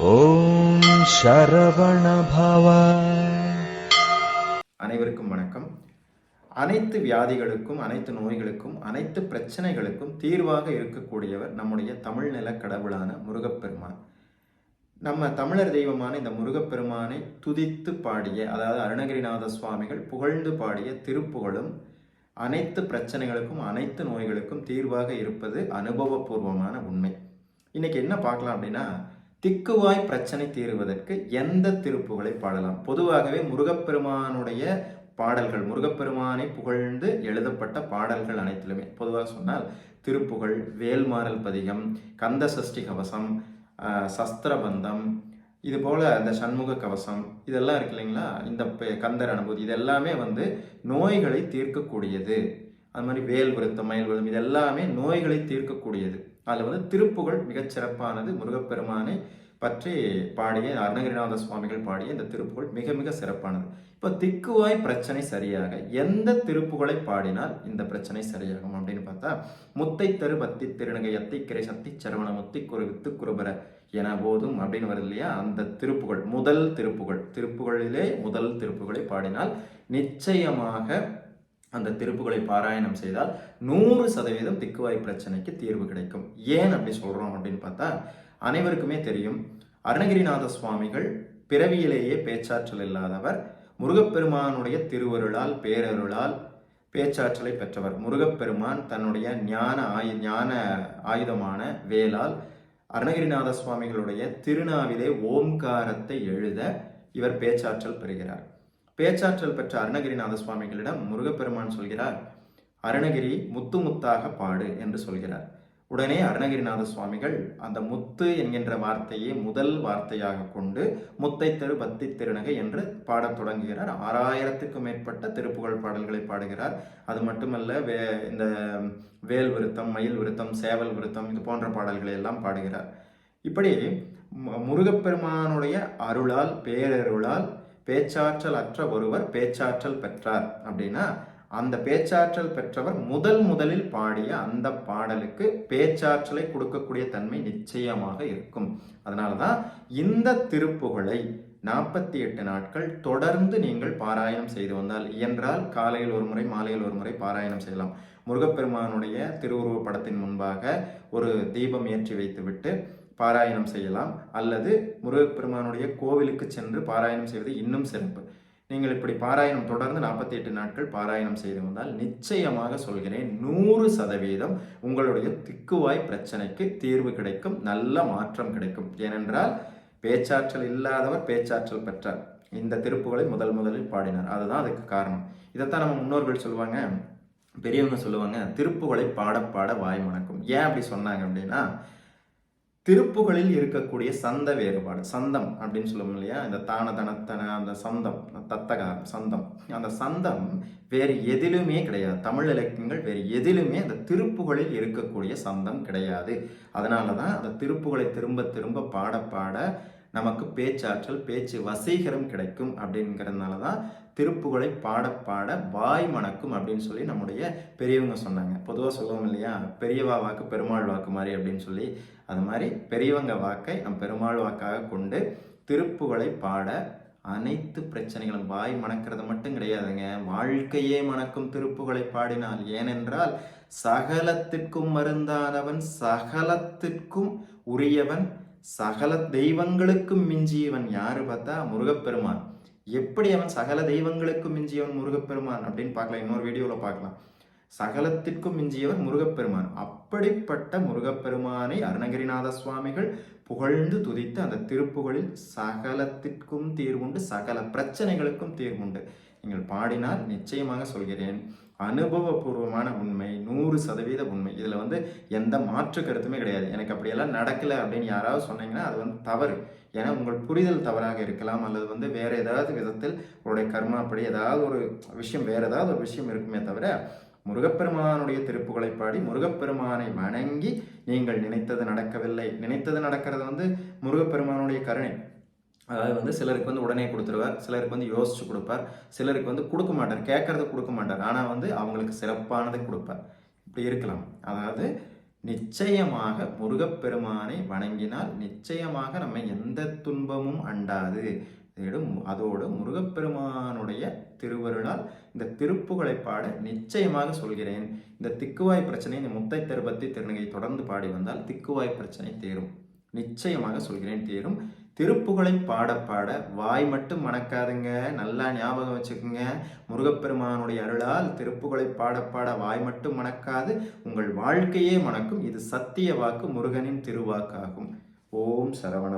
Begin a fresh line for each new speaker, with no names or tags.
ஓம் சரவண பவ.
அனைவருக்கும் வணக்கம். அனைத்து வியாதிகளுக்கும் அனைத்து நோய்களுக்கும் அனைத்து பிரச்சனைகளுக்கும் தீர்வாக இருக்கக்கூடியவர் நம்முடைய தமிழ் நில கடவுளான முருகப்பெருமான். நம்ம தமிழர் தெய்வமான இந்த முருகப்பெருமானை துதித்து பாடிய அதாவது அருணகிரிநாத சுவாமிகள் புகழ்ந்து பாடிய திருப்புகழும் அனைத்து பிரச்சனைகளுக்கும் அனைத்து நோய்களுக்கும் தீர்வாக இருப்பது அனுபவபூர்வமான உண்மை. இன்னைக்கு என்ன பார்க்கலாம் அப்படின்னா திக்குவாய் பிரச்சனை தீருவதற்கு எந்த திருப்புகளை பாடலாம்? பொதுவாகவே முருகப்பெருமானுடைய பாடல்கள் முருகப்பெருமானை புகழ்ந்து எழுதப்பட்ட பாடல்கள் அனைத்திலுமே. பொதுவாக சொன்னால் திருப்புகழ் வேல்மாறல் பதிகம் கந்த சஷ்டி கவசம் சஸ்திரபந்தம் இது போல் அந்த சண்முக கவசம் இதெல்லாம் இருக்கு இல்லைங்களா? இந்த பெ- கந்தர் அனுபூதி இது எல்லாமே வந்து நோய்களை தீர்க்கக்கூடியது. அது மாதிரி வேல் விருத்தம் மயில் விருத்தம் இது எல்லாமே நோய்களை தீர்க்கக்கூடியது. அதில் வந்து திருப்புகழ் மிகச் சிறப்பானது முருகப்பெருமானை பற்றி பாடிய அருணகிரிநாத சுவாமிகள் பாடிய இந்த திருப்புகழ் மிக மிக சிறப்பானது. இப்போ திக்குவாய் பிரச்சனை சரியாக எந்த திருப்புகளை பாடினால் இந்த பிரச்சனை சரியாகும் அப்படின்னு பார்த்தா முத்தை தரு பத்தி திருநகை எத்தை கிரை சத்தி சரவண முத்தி குருவித்து குருபர என போதும் அப்படின்னு வருது இல்லையா? அந்த திருப்புகள் முதல் திருப்புகள் திருப்புகழிலே முதல் திருப்புகளை பாடினால் நிச்சயமாக அந்த திருப்புகளை பாராயணம் செய்தால் நூறு சதவீதம் திக்குவாய் பிரச்சனைக்கு தீர்வு கிடைக்கும். ஏன் அப்படி சொல்றோம் அப்படின்னு பார்த்தா அனைவருக்குமே தெரியும். அருணகிரிநாத சுவாமிகள் பிறவியிலேயே பேச்சாற்றல் இல்லாதவர். முருகப்பெருமானுடைய திருவருளால் பேரருளால் பேச்சாற்றலை பெற்றவர். முருகப்பெருமான் தன்னுடைய ஞான ஆயு ஞான ஆயுதமான வேலால் அருணகிரிநாத சுவாமிகளுடைய திருநாவிலே ஓம்காரத்தை எழுத இவர் பேச்சாற்றல் பெறுகிறார். பேச்சாற்றல் பெற்ற அருணகிரிநாத சுவாமிகளிடம் முருகப்பெருமான் சொல்கிறார் அருணகிரி முத்து முத்தாக பாடு என்று சொல்கிறார். உடனே அருணகிரிநாத சுவாமிகள் அந்த முத்து என்கின்ற வார்த்தையை முதல் வார்த்தையாக கொண்டு முத்தை தெரு பத்தி திருநகை என்று பாடத் தொடங்குகிறார். ஆறாயிரத்துக்கும் மேற்பட்ட திருப்புகழ் பாடல்களை பாடுகிறார். அது மட்டுமல்ல வே இந்த வேல் விருத்தம் மயில் விருத்தம் சேவல் விருத்தம் இது போன்ற பாடல்களை எல்லாம் பாடுகிறார். இப்படி முருகப்பெருமானுடைய அருளால் பேரருளால் பேச்சாற்றல் அற்ற ஒருவர் பேச்சாற்றல் பெற்றார் அப்படின்னா அந்த பேச்சாற்றல் பெற்றவர் முதல் முதலில் பாடிய அந்த பாடலுக்கு பேச்சாற்றலை கொடுக்கக்கூடிய தன்மை நிச்சயமாக இருக்கும். அதனால தான் இந்த திருப்புகழை நாற்பத்தி எட்டு நாட்கள் தொடர்ந்து நீங்கள் பாராயணம் செய்து வந்தால் இயன்றால் காலையில் ஒரு முறை மாலையில் ஒரு முறை பாராயணம் செய்யலாம். முருகப்பெருமானுடைய திருவுருவ படத்தின் முன்பாக ஒரு தீபம் ஏற்றி வைத்துவிட்டு பாராயணம் செய்யலாம். அல்லது முருகப்பெருமானுடைய கோவிலுக்கு சென்று பாராயணம் செய்வது இன்னும் சிறப்பு. நீங்கள் இப்படி பாராயணம் தொடர்ந்து நாற்பத்தி எட்டு நாட்கள் பாராயணம் செய்து வந்தால் நிச்சயமாக சொல்கிறேன் நூறு சதவீதம் உங்களுடைய திக்குவாய் பிரச்சனைக்கு தீர்வு கிடைக்கும் நல்ல மாற்றம் கிடைக்கும். ஏனென்றால் பேச்சாற்றல் இல்லாதவர் பேச்சாற்றல் பெற்றார். இந்த திருப்புகளை முதல் முதலில் பாடினார். அதுதான் அதுக்கு காரணம். இதைத்தான் நம்ம முன்னோர்கள் சொல்லுவாங்க பெரியவங்க சொல்லுவாங்க திருப்புகளை பாட பாட வாய் மணக்கும். ஏன் அப்படி சொன்னாங்க அப்படின்னா திருப்புகளில் இருக்கக்கூடிய சந்த வேறுபாடு சந்தம் அப்படின்னு சொல்லுவோம் இல்லையா? இந்த தான தனத்தன அந்த சந்தம் தத்தகாரம் சந்தம். அந்த சந்தம் வேறு எதிலுமே கிடையாது. தமிழ் இலக்கியங்கள் வேறு எதிலுமே அந்த திருப்புகளில் இருக்கக்கூடிய சந்தம் கிடையாது. அதனால தான் அந்த திருப்புகளை திரும்ப திரும்ப பாட பாட நமக்கு பேச்சாற்றல் பேச்சு வசீகரம் கிடைக்கும் அப்படிங்கிறதுனால தான் திருப்புகளை பாட பாட வாய் மணக்கும் அப்படின்னு சொல்லி நம்முடைய பெரியவங்க சொன்னாங்க. பொதுவாக சொல்லுவோம் இல்லையா? பெரியவா வாக்கு பெருமாள் வாக்கு மாதிரி அப்படின்னு சொல்லி. அது மாதிரி பெரியவங்க வாக்கை நம் பெருமாள் வாக்காக கொண்டு திருப்புகளை பாட அனைத்து பிரச்சனைகளும் வாய் மணக்கிறது மட்டும் கிடையாதுங்க. வாழ்க்கையே மணக்கும் திருப்புகளை பாடினால் ஏனென்றால் சகலத்திற்கும் மருந்தானவன் சகலத்திற்கும் உரியவன் சகல தெய்வங்களுக்கும் மிஞ்சியவன் யாரு பார்த்தா முருகப்பெருமான். எப்படி அவன் சகல தெய்வங்களுக்கும் மிஞ்சியவன் முருகப்பெருமான் அப்படின்னு பார்க்கலாம். இன்னொரு வீடியோவில் பார்க்கலாம். சகலத்திற்கும் மிஞ்சியவர் முருகப்பெருமான். அப்படிப்பட்ட முருகப்பெருமானை அருணகிரிநாத சுவாமிகள் புகழ்ந்து துதித்து அந்த திருப்புகளில் சகலத்திற்கும் தீர்வுண்டு சகல பிரச்சனைகளுக்கும் தீர்வுண்டு. நீங்கள் பாடினால் நிச்சயமாக சொல்கிறேன். அனுபவபூர்வமான உண்மை நூறு சதவீத உண்மை. இதில் வந்து எந்த மாற்று கருத்துமே கிடையாது. எனக்கு அப்படியெல்லாம் நடக்கலை அப்படின்னு யாராவது சொன்னீங்கன்னா அது வந்து தவறு. ஏன்னா உங்கள் புரிதல் தவறாக இருக்கலாம். அல்லது வந்து வேற ஏதாவது விதத்தில் உங்களுடைய கர்மாப்படி ஏதாவது ஒரு விஷயம் வேற ஏதாவது ஒரு விஷயம் இருக்குமே தவிர முருகப்பெருமானுடைய திருப்புகளை பாடி முருகப்பெருமானை வணங்கி நீங்கள் நினைத்தது நடக்கவில்லை. நினைத்தது நடக்கிறது வந்து முருகப்பெருமானுடைய கருணை. அதாவது வந்து சிலருக்கு வந்து உடனே கொடுத்துருவார் சிலருக்கு வந்து யோசிச்சு கொடுப்பார் சிலருக்கு வந்து கொடுக்க மாட்டார் கேட்கறத கொடுக்க மாட்டார். ஆனால் வந்து அவங்களுக்கு சிறப்பானதை கொடுப்பார். இப்படி இருக்கலாம். அதாவது நிச்சயமாக முருகப்பெருமானை வணங்கினால் நிச்சயமாக நம்ம எந்த துன்பமும் அண்டாது. அதோடு முருகப்பெருமானுடைய திருவருளால் இந்த திருப்புகளை பாட நிச்சயமாக சொல்கிறேன். இந்த திக்குவாய் பிரச்சனை இந்த முத்தை தருபத்தி திருநங்கை தொடர்ந்து பாடி வந்தால் திக்குவாய் பிரச்சனை தீரும். நிச்சயமாக சொல்கிறேன் தேரும். திருப்புகழை பாட பாட வாய் மட்டும் மணக்காதுங்க. நல்லா ஞாபகம் வச்சுக்கோங்க. முருகப்பெருமானுடைய அருளால் திருப்புகழை பாட பாட வாய் மட்டும் மணக்காது. உங்கள் வாழ்க்கையே மணக்கும். இது சத்திய வாக்கு முருகனின் திருவாக்காகும். ஓம் சரவண